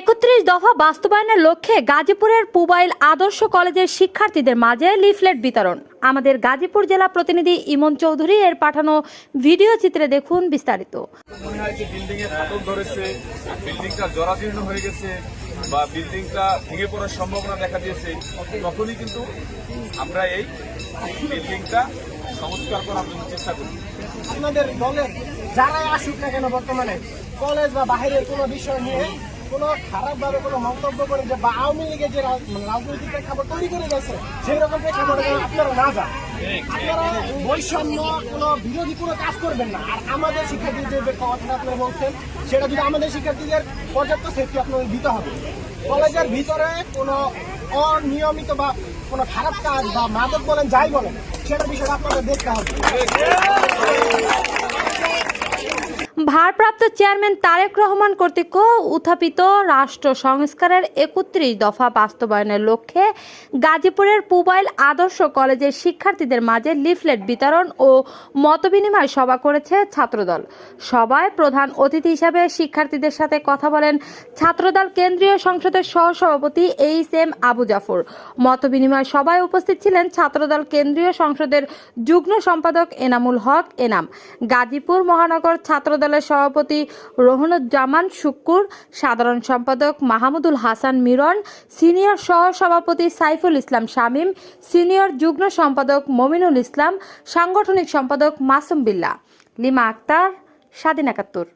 একত্রিশ দফা বাস্তবায়নের লক্ষ্যে গাজীপুরের পুবাইল আদর্শ কলেজের শিক্ষার্থীদের মাঝে লিফলেট বিতরণ। আমাদের গাজীপুর জেলা প্রতিনিধি ইমন চৌধুরী এর পাঠানো ভিডিও চিত্রে দেখুন বিস্তারিত। মনে হয় যে বিল্ডিং এর ফাটল ধরেছে বিল্ডিংটা জরাজীর্ণ হয়ে গেছে বা বিল্ডিংটা ভেঙে পড়ার সম্ভাবনা দেখা দিয়েছে তখনই কিন্তু আমরা এই বিল্ডিংটা সংস্কার করার জন্য চেষ্টা করি। আপনাদের দলের যারাই আসুক না কেন বর্তমানে কলেজ বা বাইরের কোনো বিষয় নিয়ে কোনো খারাপভাবে কোনো মন্তব্য করে যে বা আওয়ামী লীগের যে মানে রাজনৈতিক প্রেক্ষাপট তৈরি করে গেছে সেই রকম প্রেক্ষাপটে আপনারা না যান। আপনারা বৈষম্য কোনো বিরোধী কোনো কাজ করবেন না। আর আমাদের শিক্ষার্থীদের যে কথাটা আপনারা বলছেন, সেটা যদি আমাদের শিক্ষার্থীদের পর্যাপ্ত সেফটি আপনাদের দিতে হবে। কলেজের ভিতরে কোনো অনিয়মিত বা কোনো খারাপ কাজ বা মাদক বলেন যাই বলেন, সেটা বিষয়টা আপনাদের দেখতে হবে। ভারপ্রাপ্ত চেয়ারম্যান তারেক রহমান কর্তৃক উত্থাপিত রাষ্ট্র সংস্কারের একত্রিশ দফা বাস্তবায়নের লক্ষ্যে গাজীপুরের পুবাইল আদর্শ কলেজের শিক্ষার্থীদের মাঝে লিফলেট বিতরণ ও মতবিনিময় সভা করেছে ছাত্রদল। সভায় প্রধান অতিথি হিসাবে শিক্ষার্থীদের সাথে কথা বলেন ছাত্রদল কেন্দ্রীয় সংসদের সহসভাপতি এইচ এম আবু জাফর। মতবিনিময় সভায় উপস্থিত ছিলেন ছাত্রদল কেন্দ্রীয় সংসদের যুগ্ম সম্পাদক এনামুল হক এনাম। গাজীপুর মহানগর ছাত্রদলের সভাপতি রোহনুজ্জামান শুক্কুর, সাধারণ সম্পাদক মাহমুদুল হাসান মিরন, সিনিয়র সহ সভাপতি সাইফুল ইসলাম শামীম, সিনিয়র যুগ্ম সম্পাদক মমিনুল ইসলাম, সাংগঠনিক সম্পাদক মাসুম বিল্লা। লিমা আক্তার, স্বাধীন একাত্তর।